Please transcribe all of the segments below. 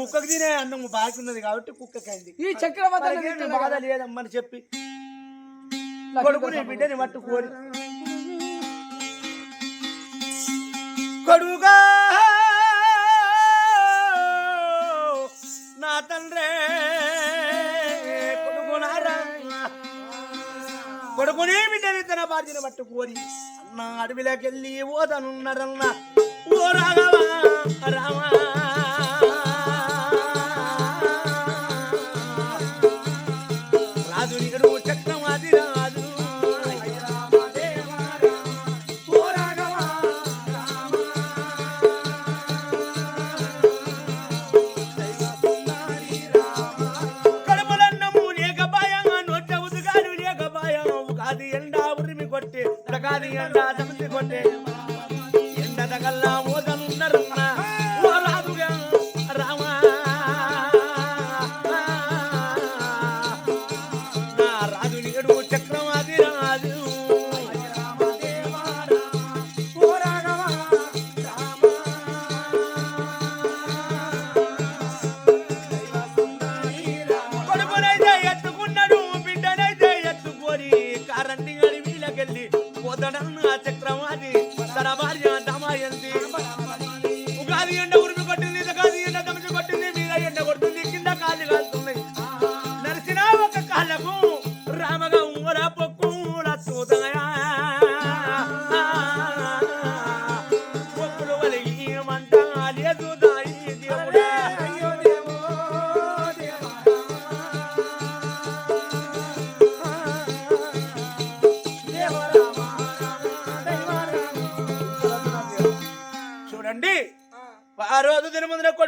కుక్కకి తినే అన్నం బాకి ఉన్నది కాబట్టి కుక్కకైంది. ఈ చక్రవర్తి బాధ లేదమ్మని చెప్పి. కొడుకుని బిడ్డని పట్టుకోని. కొడుగా నా తండ్రే! కొడుకునారా? కొడుకుని బిడ్డని తన బాధ్యత పట్టుకోని అన్న అడవిలోకెళ్ళి ఓదనున్నారన్న. ఓ రాఘవా రామా! Yeah. చక్రం అది.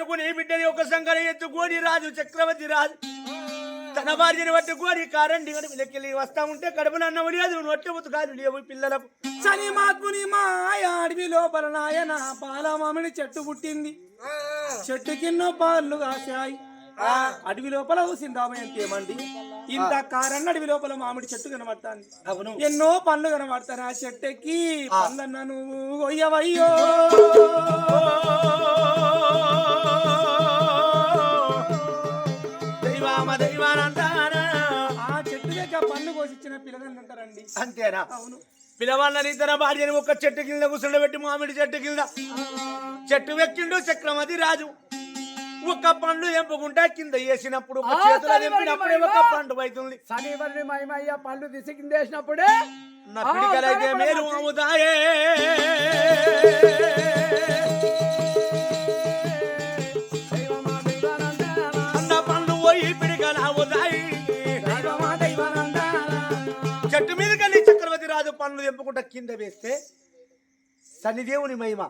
కొడుకుని బిడ్డని ఒక సంఘాన్ని ఎత్తుకొని రాజు చక్రవర్తి రాజు. తన భార్యని పట్టుకొని కారండి గడి లెక్కెళ్ళి వస్తా ఉంటే కడుపున అన్నం లేదు నొట్టె ఉతకాలు లేవు పిల్లలకు. శని మాత్ముని మాయ అడవి లోపల నాయన పాల మామిడి చెట్టు పుట్టింది. చెట్టు కిన్నో పాలు కాశాయి. అడవి లోపల ఊసిందామని తేమండి ఇంత కారన్న అడవి లోపల మామిడి చెట్టు కనబడతాంది. అవును. ఎన్నో పండ్లు కనబడతాను ఆ చెట్టెక్కి పండ్లన్నా నువ్వు కొయ్యవయ్యో. కోసిచ్చిన పిల్లలు అంటారండి. అంతేనా? అవును. పిలవాలని తన భార్యని ఒక చెట్టు కింద కూర్చుండబెట్టి మామిడి చెట్టు కింద. చెట్టు వెక్కిండు చక్రమది రాజు. ఒక పండు ఎంపుకుంటా కింద వేసినప్పుడు ఒక పండు అవుతుంది శనివారిని మహిమయ్య పళ్ళు తీసి కిందేసినప్పుడే నా పిడికలైతే సరే మరి మేలు. అవుతాయే. పండ్లు తెంపుకుంటా కింద వేస్తే శనిదేవుని మహిమ.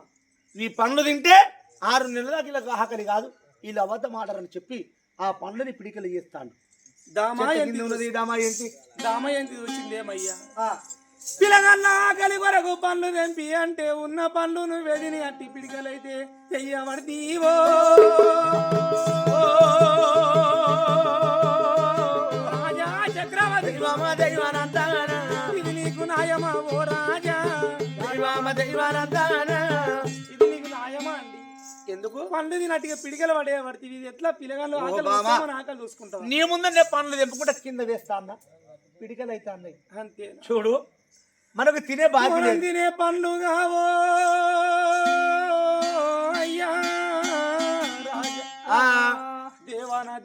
ఈ పండ్లు తింటే ఆరు నెలల వీళ్ళకి ఆకలి కాదు. వీళ్ళు అబద్ధం ఆడరని చెప్పి ఆ పండ్లని పిడికలు చేస్తాడు. దామా చెట్టు ఎంత కింద ఉన్నది దామా ఏంటి? దామా ఎంత వచ్చిందేమయ్యా ఆకలి కొరకు పండ్లు తెంపి అంటే ఉన్న పండ్లు నువ్వు వెదిని అట్టి పిడికలైతే చెయ్యబడితీవో నీకు నాయమా ఓ రాజా. దైవమ దైవానందాన. ఇది నీకు నాయమా అండి? ఎందుకు? పండ్లు తినట్టుగా పిడికలు పడే పడుతుంది ఇది ఎట్లా? పిలగాళ్ళు ఓ ఆకలి బావా. వస్తే మన ఆకలి చూసుకుంటాం నీ ముందనే పండ్లు తెంపుకుంటా కింద వేస్తా అన్న పిడికలు అయితే అన్నాయి అంతే. చూడు మనకు తినే బాధ్యత తినే పండ్లు కావో. అయ్యా.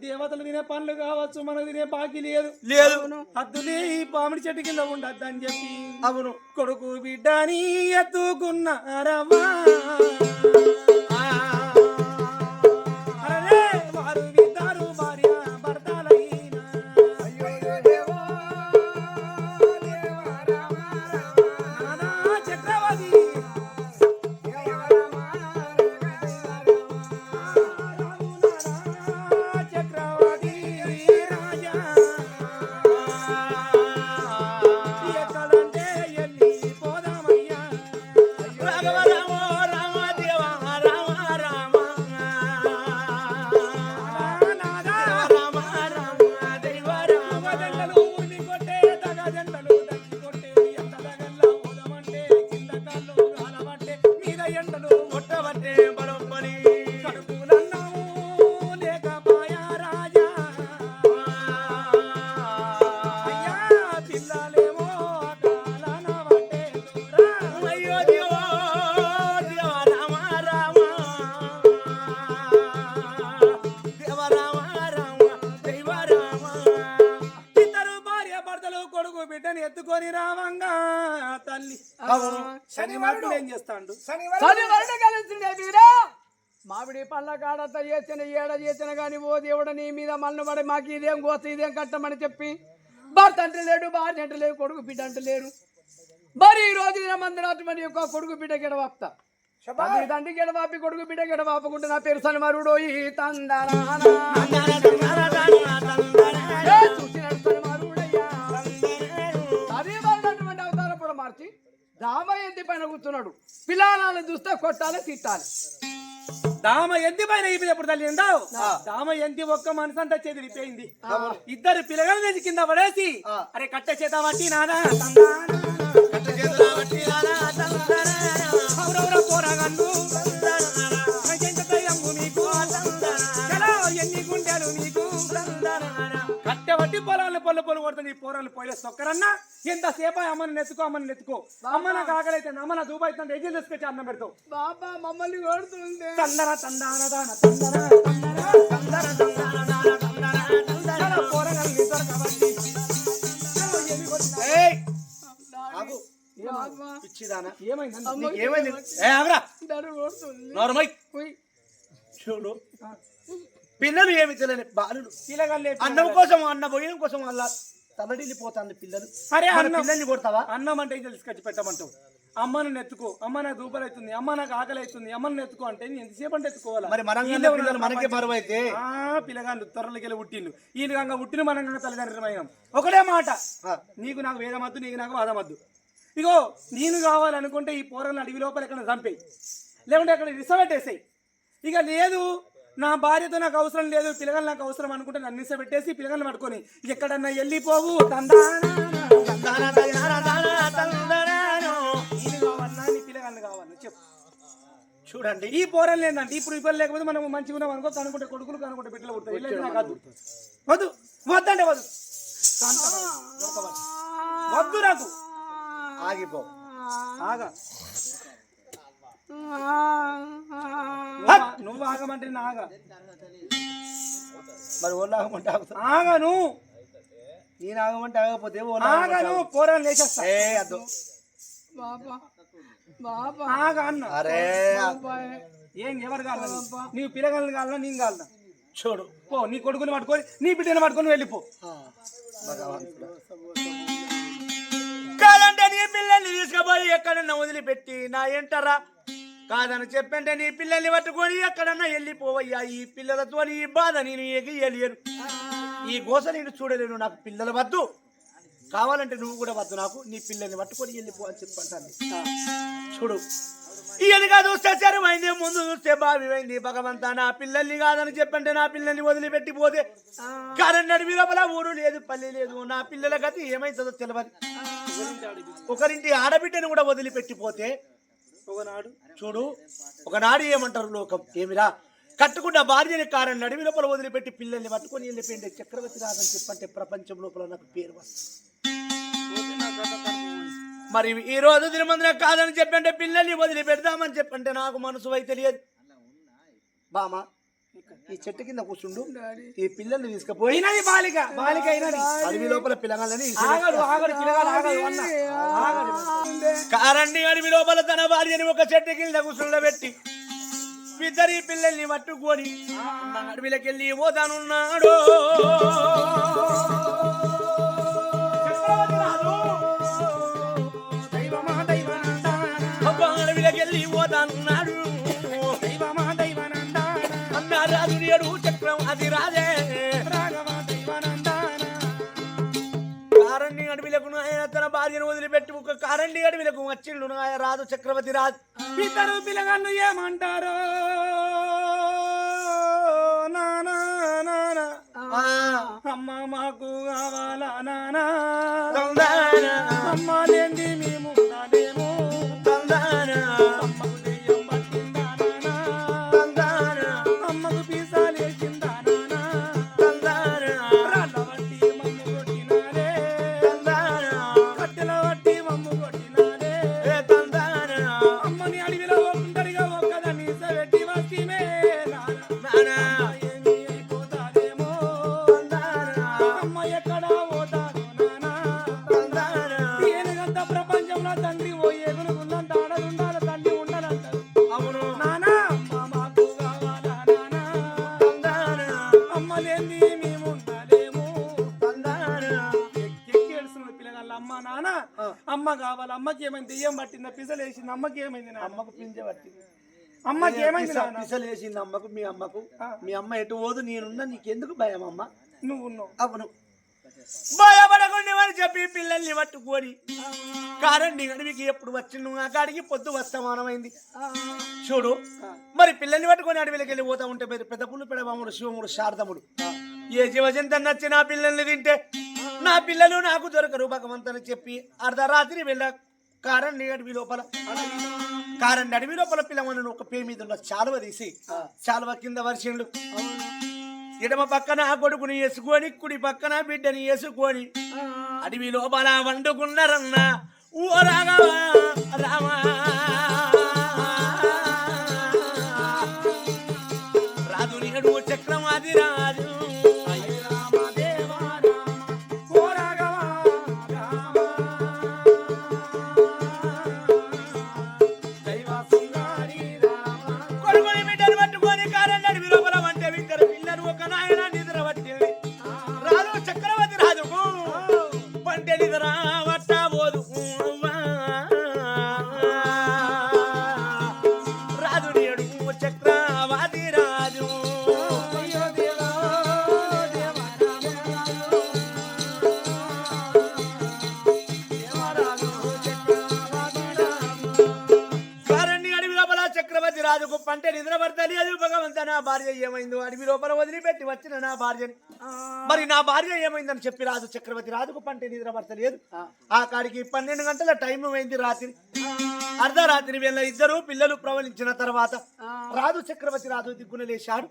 దేవతలు తినే పండ్లు కావచ్చు మనకు తినే బాకీ లేదు. లేదు. హద్దులే ఈ పామిడి చెట్టు కింద ఉండద్దు అని చెప్పి అవును. కొడుకు బిడ్డని ఎత్తుకున్నారమ్మా ఎత్తుకొని రావంగా తల్లి. శనివారం ఏం చేస్తాడు? చలి వరణ కలిసిందే మీరా మామిడి పళ్ళ కాడత చేసిన ఏడ చేసిన గాని ఓ దేవుడు నీ మీద పడి మాకు ఇదేం కోస ఇదేం కట్టమని చెప్పి భర్త అంటే లేడు భార్య అంటే లేడు కొడుకు బిడ్డ అంటే లేరు మరి ఈ రోజు మంది అటువంటి యొక్క కొడుకు బిడ్డ గెడవాపుతా. తండ్రి గెడవాపి కొడుకు బిడ్డ గెడవాపుకుంటే నా పేరు సన్మరుడు ఈ తందనానా ఏ కూడా మార్చి రామయ్యంతి పైన కూర్చున్నాడు. పిల్లలను చూస్తే కొట్టాలి తిట్టాలి. దామ ఎంతి పైన ఇప్పుడు తల్లి ఎందావు దామ ఎంతి ఒక్క మనసు అంతా చెదిరిపోయింది ఇద్దరు పిల్లగాలు తెచ్చి కింద పడేసి అరే కట్ట చేత నానా కట్ట చేతుల బట్టి రారా పొలాలను పొల్ల పొలు కొడుతుంది ఈ పోరాలు పోయే సొక్కరన్నా ఎంతసేపు అమ్మని నెత్తుకో అమ్మని నెత్తుకో. అమ్మ నాకు ఆకలైతే అమ్మ నా దూబాయి తండ్రి ఎగ్జిల్ తీసుకొచ్చి అన్నం పెడతావు. బాబా మమ్మల్ని కొడుతుంది దాన కాబట్టి. ఏయ్! ఆగు. బాబా. పిచ్చిదానా. ఏమైంది? ఏమైంది ఏ ఆగరా. దరు కొడుతుంది. నోర్మై ఉయ్. చూడు. పిల్లలు ఏమి తెలియని పిల్లగాళ్ళే అన్నం కోసం అన్న భోజనం కోసం అలా తలడిల్లిపోతాను పిల్లలు. మన అన్నం. పిల్లల్ని కొడతావా? అన్నం అంటే ఏం తీసుకొచ్చి పెట్టమంటావు. అమ్మను నెత్తుకో అమ్మ నాకు దూపలు అవుతుంది అమ్మ నాకు ఆకలి అవుతుంది అమ్మను నెత్తుకో అంటే నేను ఎంతసేపు అంటే ఎత్తుకోవాలా? మరి మనం వీళ్ళే పిల్లలు ఉన్నారు? మనకే బరువు అయితే ఆ పిల్లగాళ్ళు త్వరలకి వెళ్ళి పుట్టిండు ఈయన గంగ పుట్టిన మనం గంగ తల్లిదండ్రులమైనాం. ఒకటే మాట. నీకు నాకు వేదమద్దు నీకు నాకు వాదమద్దు. ఇగో నేను కావాలనుకుంటే ఈ పోరలను అడవి లోపల ఎక్కడ చంపేయి. లేకుంటే అక్కడ రిసబెట్టేసాయి ఇక లేదు నా భార్యతో నాకు అవసరం లేదు పిల్లగాలు నాకు అవసరం అనుకుంటే నన్ను పెట్టేసి పిల్లగాలను పట్టుకొని ఎక్కడన్నా వెళ్ళిపోవు చెప్పు. చూడండి. ఈ పోరలు ఏంటంటే ఇప్పుడు ఇప్పుడు లేకపోతే మనం మంచిగా ఉన్నాం అనుకో కనుకుంటే కొడుకులు కనుకుంటే బిడ్డలు నాకు వద్దు. వద్దు వద్దంటే వద్దు. వద్దు నాకు. ఆగిపో. ఆగా. నువ్వు- నువ్వు ఆగమంటే నేను ఆగా. మరి ఓళ్ళు ఆగమంటే ఆగుతా. ఆగను. నేను ఆగమంటే ఆగకపోతే ఆగను పోరాలు లేచేస్తా ఏ అద్దు. బాబా బాబా. ఆగా అన్న. అరే. ఏం ఎవరు కావాలి నీవు పిల్లగాళ్ళని కావాలన్నా నేను కావాలన్నా చూడు. పో నీ కొడుకుని పట్టుకొని నీ బిడ్డని పట్టుకొని వెళ్ళిపో. కాదంటే నీ పిల్లల్ని తీసుకుపోయి ఎక్కడన్నా వదిలిపెట్టి నా ఎంటరా? కాదని చెప్పంటే నీ పిల్లల్ని పట్టుకొని ఎక్కడన్నా వెళ్ళిపోవయ్యా. ఈ పిల్లలతో నీ బాధ నేను ఎగియలేను. ఈ గోస నేను చూడలేను నాకు పిల్లల వద్దు. కావాలంటే నువ్వు కూడా వద్దు నాకు నీ పిల్లల్ని పట్టుకొని వెళ్ళిపో అని చెప్పంటాను. చూడు. ఇయనగా చూస్తే చరమైంది ముందు చూస్తే బావిమైంది. భగవంతా నా పిల్లల్ని కాదని చెప్పంటే నా పిల్లల్ని వదిలిపెట్టి పోతే కరెంట్ నడిమి లోపల ఊరు లేదు పల్లె లేదు. నా పిల్లల గతి ఏమైతుందో తెలియదు ఒకరింటి ఆడబిడ్డను కూడా వదిలిపెట్టిపోతే ఒకనాడు చూడు ఒకనాడు ఏమంటారు లోకం? ఏమిరా? కట్టుకున్న భార్యని కారణం నడిమి లోపల వదిలిపెట్టి పిల్లల్ని పట్టుకొని వెళ్ళిపోయింది చక్రవర్తి రాదని చెప్పంటే ప్రపంచం లోపల నాకు పేరు వస్తుంది. మరి ఈ రోజు దినమందిన కాదని చెప్పంటే పిల్లల్ని వదిలి పెడదామని చెప్పంటే నాకు మనసు అయితే తెలియదు బామా ఈ చెట్టు కింద కూర్చుండు. ఈ పిల్లల్ని తీసుకుపోయి అయినది బాలిక బాలిక అయినది అడవి లోపల పిల్లగాలని ఆగడు ఆగడు పిల్లగాడు ఆగడు అన్న. ఆగడు. కారణి అడవి లోపల తన భార్యని ఒక చెట్టు కింద కూర్చుండబెట్టి ఇద్దరి పిల్లల్ని పట్టుకొని అడవిలోకెళ్ళి పోతానున్నాడు. ఒక కారణి అడవిలకు వచ్చిండు ఆయన రాజు చక్రవర్తి రాజు. ఇద్దరు పిల్లగాళ్ళు ఏమంటారో? అమ్మ మాకు కావాలా నానా అమ్మ లేంది మేము ఉండలేము అమ్మ కావాలి అమ్మకి ఏమైంది? దెయ్యం పట్టిందా? పిసలు వేసింది? అమ్మకి ఏమైంది నాన్న? అమ్మకు పింజ పట్టింది. అమ్మకి ఏమైంది పిస- నాన్న? పిసలు వేసింది అమ్మకు మీ అమ్మకు. మీ అమ్మ ఎటు పోదు నేనున్నా నీకెందుకు భయం అమ్మ? నువ్వు ఉన్నావు. అవును. భయపడకుండా అని చెప్పి పిల్లల్ని పట్టుకొని? కారండి అడవికి ఎప్పుడు వచ్చి నువ్వు ఆ కాడికి పొద్దు వస్తమానమైంది చూడు మరి పిల్లల్ని పట్టుకొని అడవిలోకి వెళ్ళి పోతా ఉంటే మరి పెద్ద పుల్లు పెడబాముడు శివముడు శారదముడు. ఏ జీవజంత నచ్చి నా పిల్లల్ని తింటే నా పిల్లలు నాకు దొరకరు భగవంతని చెప్పి అర్ధరాత్రి వెళ్ళ కారండి అడవి లోపల. కారండి అడవి లోపల పిల్లమని ఒక పే మీద ఉన్న చాలువ తీసి చాలువ కింద వర్షండు ఎడమ పక్కన కొడుకుని వేసుకొని కుడి పక్కన బిడ్డని వేసుకొని అడవి లోపల వండుకున్నారన్న ఓ రాఘవా రామా రాజు నేడు చక్రమాది రాజు రాజుకు పంట నిద్ర పడతాలి అది భగవంత నా భార్య ఏమైందో? అడవి లోపల వదిలిపెట్టి వచ్చిన నా భార్యని. మరి నా భార్య ఏమైందని చెప్పి రాజు చక్రవర్తి రాజుకు పంట నిద్ర పడతలేదు. ఆ. కాడికి పన్నెండు గంటల టైం అయింది రాత్రి. అర్ధరాత్రి వేళ ఇద్దరు పిల్లలు ప్రవలించిన తర్వాత రాజు చక్రవర్తి రాజు దిగ్గున లేచాడు.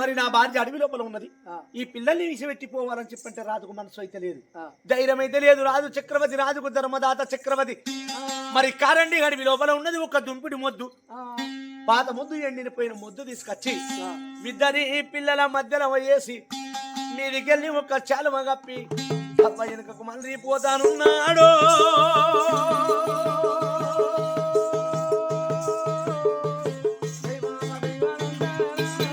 మరి నా భార్య అడవి లోపల ఉన్నది. ఈ పిల్లల్ని విసిపెట్టి పోవాలని చెప్పంటే రాజుకు మనసు అయితే లేదు. ధైర్యం అయితే లేదు రాజు చక్రవర్తి రాజుకు ధర్మదాత చక్రవర్తి. మరి కారండి అడవి లోపల ఉన్నది ఒక దుంపిడి మొద్దు. పాత ముద్దు ఎండిపోయిన ముద్దు తీసుకొచ్చి ఇద్దరి పిల్లల మధ్యలో వేసి మీదికెళ్ళి ఒక చాలువ కప్పి అప్ప వెనుకకు మళ్ళీ పోతానున్నాడు.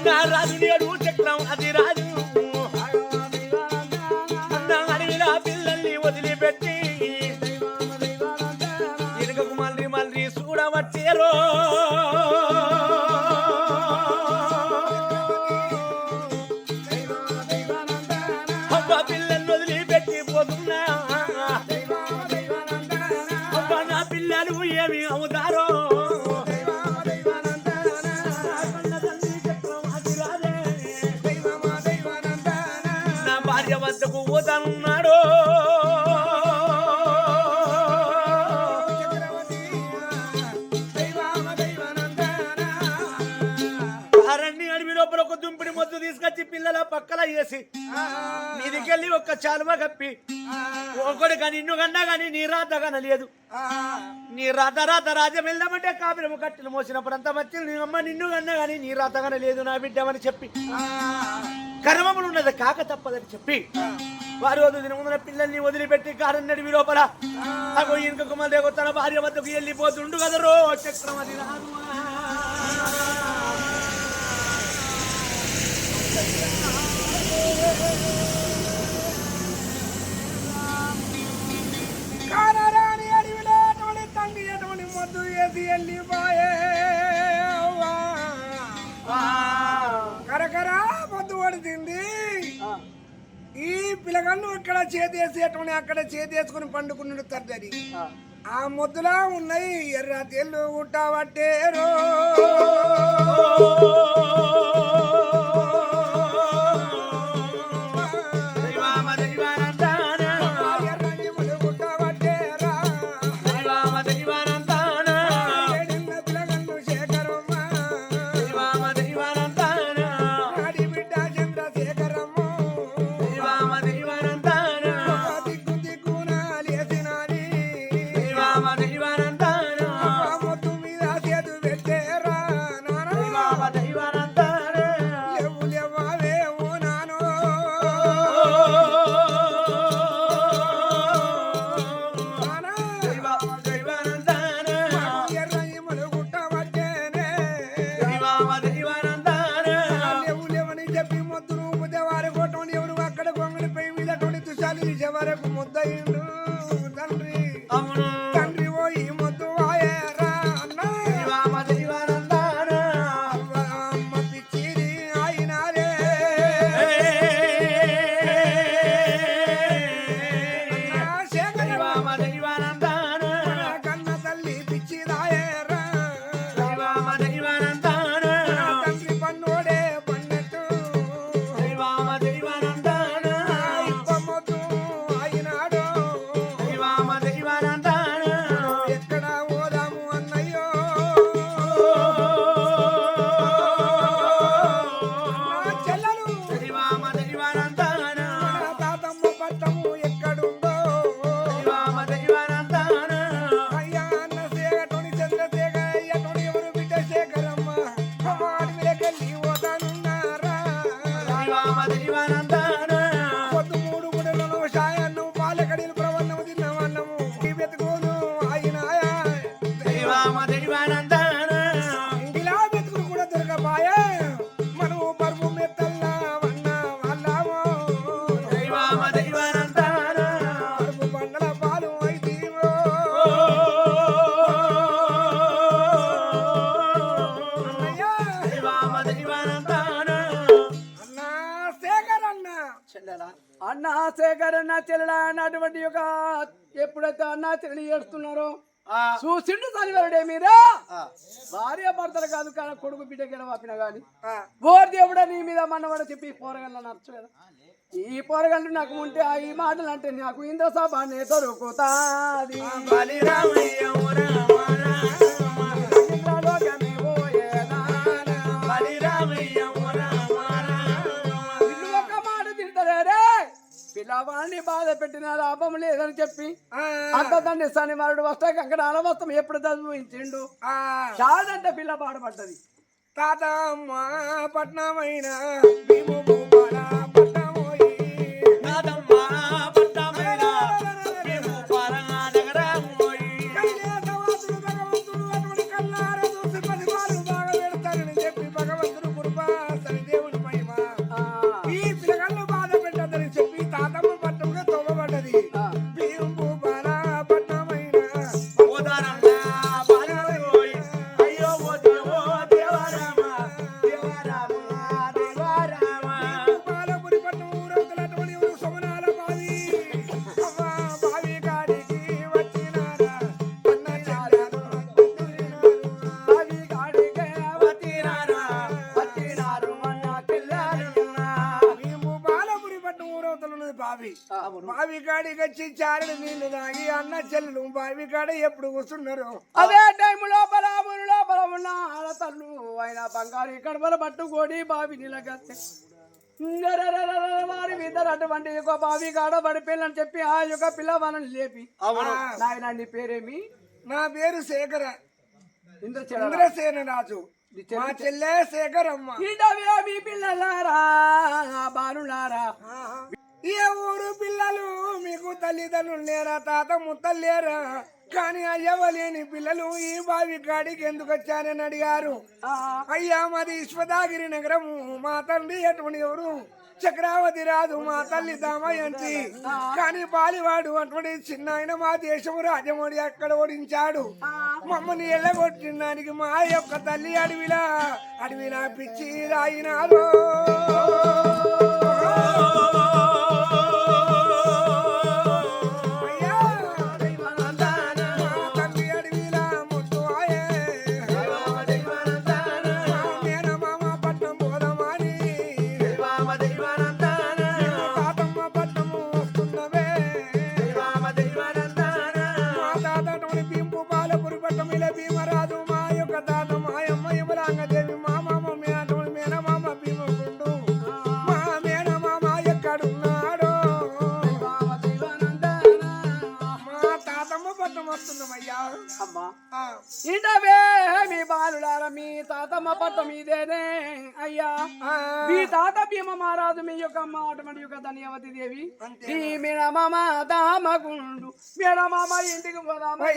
నా రాజు నేడు చక్రం అది రాజు. అడవిలా పిల్లల్ని వదిలిపెట్టి వెనుకకు మళ్ళీ మళ్ళీ చూడవచ్చేరో వద్దకు అడవి లోపల ఒక దుంపిడి మొద్దు తీసుకొచ్చి పిల్లల పక్కల వేసి మీదికెళ్ళి ఒక్క చాలువ కప్పి ఒకడు కానీ ఇన్ను కన్నా కానీ నీ రాత కనలేదు. నీ రాత రాత రాజ్యం వెళ్దామంటే కాపురము కట్టెలు మోసినప్పుడు అంత వచ్చి నీ అమ్మ నిన్ను కన్నా కానీ నీ రాత కనలేదు నా బిడ్డమని చెప్పి. కర్మములు ఉన్నది కాక తప్పదని చెప్పి వారి రోజు దినమున పిల్లల్ని వదిలిపెట్టి కారన్నడి లోపల అగో ఇంక కుమార్ తన భార్య వద్దకు వెళ్ళిపోతుండు కదరో చక్రమది రాను కానరాని అడవిలో అటువంటి తండ్రి అటువంటి మొద్దు వేసి వెళ్ళిపోయే? పడుతుంది ఈ పిల్లగాళ్ళు ఇక్కడ చేతేసి అటువంటి అక్కడ చేతేసుకుని పండుకున్నాడు తండ్రి ఆ. ముద్దులా ఉన్నాయి ఎర్ర తెల్లు గుట్టబట్టేరో ఎప్పుడైతే అన్న చేస్తున్నారో ఆ. చూసిండు తల్లివరుడే మీరా భార్య భర్తలు కాదు కానీ కొడుకు బిడ్డ కింద వాపిన గాని. ఓర్ దేవుడా నీ మీద మనవడ చెప్పి ఈ పోరగల్ల నచ్చు కదా ఈ పోరగల్లు నాకు ఉంటే ఆ ఈ మాటలు అంటే నాకు ఇంద్ర సభ నే దొరుకుతాది పిల్లవాడిని బాధ పెట్టిన లాభం లేదని చెప్పి అంత తండ్రి శనివారుడు వస్తాక అక్కడ అలవస్తం ఎప్పుడు చదివించిండు? చాలంటే పిల్ల బాధపడ్డది తాతమ్మ పట్నమైన ఉన్నది బావి. బావి కాడికి వచ్చి చారడు నీళ్ళు తాగి అన్న చెల్లెలు బావి కాడ ఎప్పుడు కూర్చున్నారు? అదే టైం లోపల ఊరి లోపల ఉన్న ఆడతల్లు ఆయన బంగారు కడపల పట్టుకొని బావి నిలగತ್ತೆ వారి ఇద్దరు అటువంటి బావి కాడ పడిపోయిందని చెప్పి ఆ యొక్క పిల్లవాళ్ళని లేపి. అవును. నాయన నీ పేరేమి? నా పేరు శేఖర. ఇంద్రసేన రాజు మా చెల్లె శేఖరమ్మ. మీ పిల్లలారా బాలులారా? ఏ ఊరు పిల్లలు? మీకు తల్లిదండ్రులు లేరా? తాత ముత్తలు లేరా? కానీ అయ్యవలేని పిల్లలు ఈ బావి కాడికి ఎందుకు వచ్చారని అడిగారు. అయ్యా మాది విశ్వదాగిరి నగరము. మా తండ్రి ఎటువంటి ఎవరు? చక్రావతి రాదు మా తల్లి దామయంతి. కానీ బాలివాడు అటువంటి చిన్న ఆయన మా దేశము రాజమౌళి అక్కడ ఓడించాడు. మమ్మల్ని ఎల్లగొట్టడానికి మా యొక్క తల్లి అడవిలా అడవిలా పిచ్చి రాయినారు మా తాత పాలపురి బింపు బాలపురి పట్టం ఇలా భీమరాజు తాతమ్మ పట్టం ఇదేనే అయ్యా. మీ తాత భీమ మహారాజు మీ యొక్క అమ్మ అటువంటి యొక్క ధన్యవతి దేవి. ఈ మేనమామ దామగుండు మేనమామ ఇంటికి పోదామా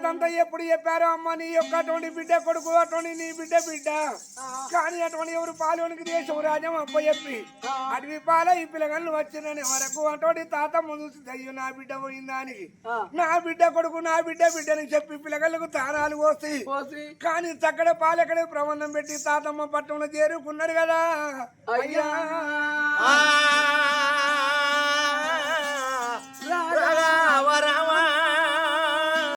అదంతా ఎప్పుడు చెప్పారో అమ్మ నీ యొక్క అటువంటి బిడ్డ కొడుకు అటువంటి నీ బిడ్డ బిడ్డ. కానీ అటువంటి ఎవరు పాలోనికి దేశం రాజ్యం అప్ప చెప్పి అటువి పాల ఈ పిల్లగాళ్ళు వచ్చినని వరకు అటువంటి తాత ముందు అయ్యో నా బిడ్డ పోయిందానికి. నా బిడ్డ కొడుకు నా బిడ్డ బిడ్డని చెప్పి పిల్లగాళ్ళకు తానాలు పోస్తాయి కానీ తక్కడ పాలకడే ప్రబంధం పెట్టి తాతమ్మ పట్టణంలో చేరుకున్నాడు కదా. అయ్యా. రామ